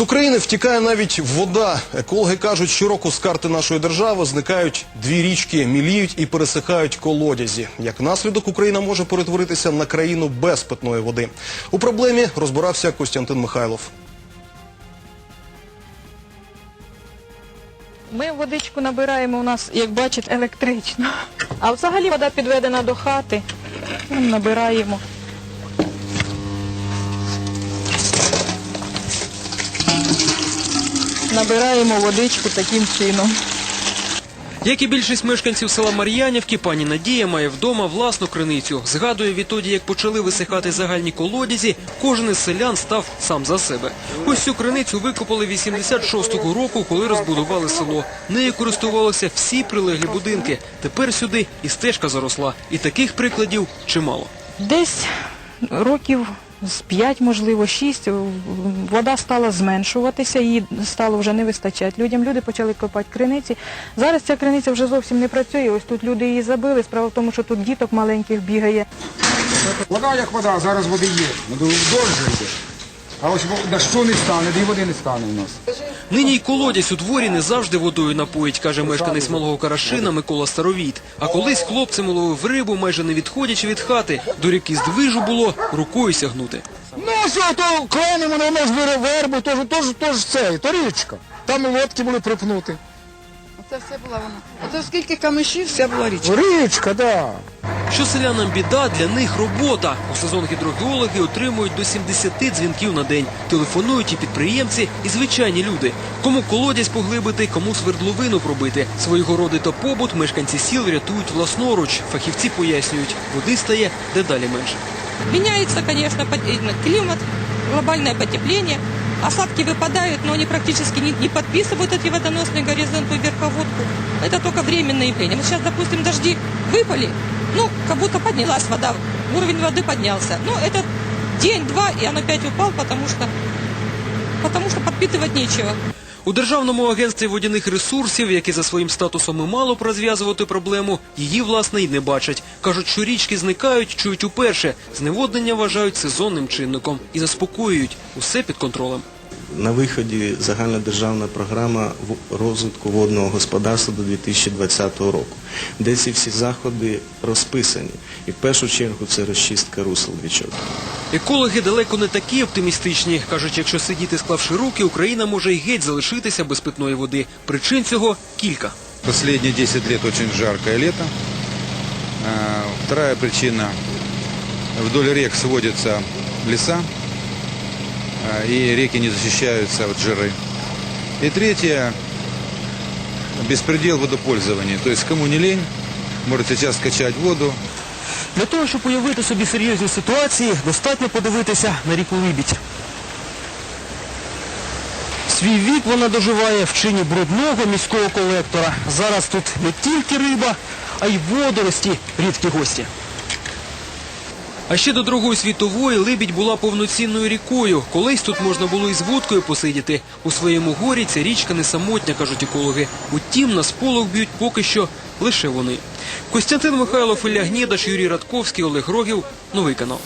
З України втікає навіть вода. Екологи кажуть, щороку з карти нашої держави зникають дві річки, міліють і пересихають колодязі. Як наслідок, Україна може перетворитися на країну без питної води. У проблемі розбирався Костянтин Михайлов. Ми водичку набираємо у нас, як бачите, електрично. А взагалі вода підведена до хати. Набираємо. Набираємо водичку таким чином. Як і більшість мешканців села Мар'янівки, пані Надія має вдома власну криницю. Згадує, відтоді, як почали висихати загальні колодязі, кожен із селян став сам за себе. Ось цю криницю викопали 86-го року, коли розбудували село. Нею користувалися всі прилеглі будинки. Тепер сюди і стежка заросла. І таких прикладів чимало. Десь років з 5, можливо, 6, вода стала зменшуватися, її стало вже не вистачати людям. Люди почали копати криниці. Зараз ця криниця вже зовсім не працює. Ось тут люди її забили. Справа в тому, що тут діток маленьких бігає. Вода як вода, зараз води є. Ну, йде. А ось во- дощу не стане, де води не стане у нас. Нині й колодязь у дворі не завжди водою напоїть, каже мешканець малого Карашина Микола Старовіт. А колись хлопцем ловив рибу, майже не відходячи від хати. До ріки з движу було рукою сягнути. Ну, що, то кленемо, воно ж бере вербу, то ж, то ж, то ж це, то річка. Там лодки були припнути. Оце все була вона. Оце скільки камишів, вся була річка. Річка, да. Що селянам біда, для них робота. У сезон гідрогеологи отримують до 70 дзвінків на день. Телефонують і підприємці, і звичайні люди. Кому колодязь поглибити, кому свердловину пробити. Свої городи та побут мешканці сіл рятують власноруч. Фахівці пояснюють, води стає дедалі менше. Меняется, конечно, под- э, климат, глобальное потепление. Осадки выпадают, но они практически не, не подписывают эти водоносные горизонты и верховодку. Это только временное явление. Вот сейчас, допустим, дожди выпали, ну, как будто поднялась вода, уровень воды поднялся. Но это день-два, и он опять упал, потому что, потому что подпитывать нечего. У Державному агентстві водяних ресурсів, які за своїм статусом і мало б розв'язувати проблему, її, власне, й не бачать. Кажуть, що річки зникають, чують уперше. Зневоднення вважають сезонним чинником і заспокоюють. Усе під контролем. На виході загальнодержавна програма розвитку водного господарства до 2020 року, де ці всі заходи розписані. І в першу чергу це розчистка русел річок. Екологи далеко не такі оптимістичні. Кажуть, якщо сидіти склавши руки, Україна може й геть залишитися без питної води. Причин цього кілька. Последние 10 лет очень жаркое лето. А, Вторая причина. Вдоль рек сводятся леса, а, и реки не защищаются от жиры. И третье. Беспредел водопользования. То есть кому не лень, может сейчас скачать воду, Для того, щоб уявити собі серйозні ситуації, достатньо подивитися на ріку Либідь. Свій вік вона доживає в чині брудного міського колектора. Зараз тут не тільки риба, а й водорості рідкі гості. А ще до Другої світової Либідь була повноцінною рікою. Колись тут можна було і з вудкою посидіти. У своєму горі ця річка не самотня, кажуть екологи. Утім, на сполох б'ють поки що лише вони. Костянтин Михайлов, Ілля Гнєдаш, Юрій Радковський, Олег Рогів. Новий канал.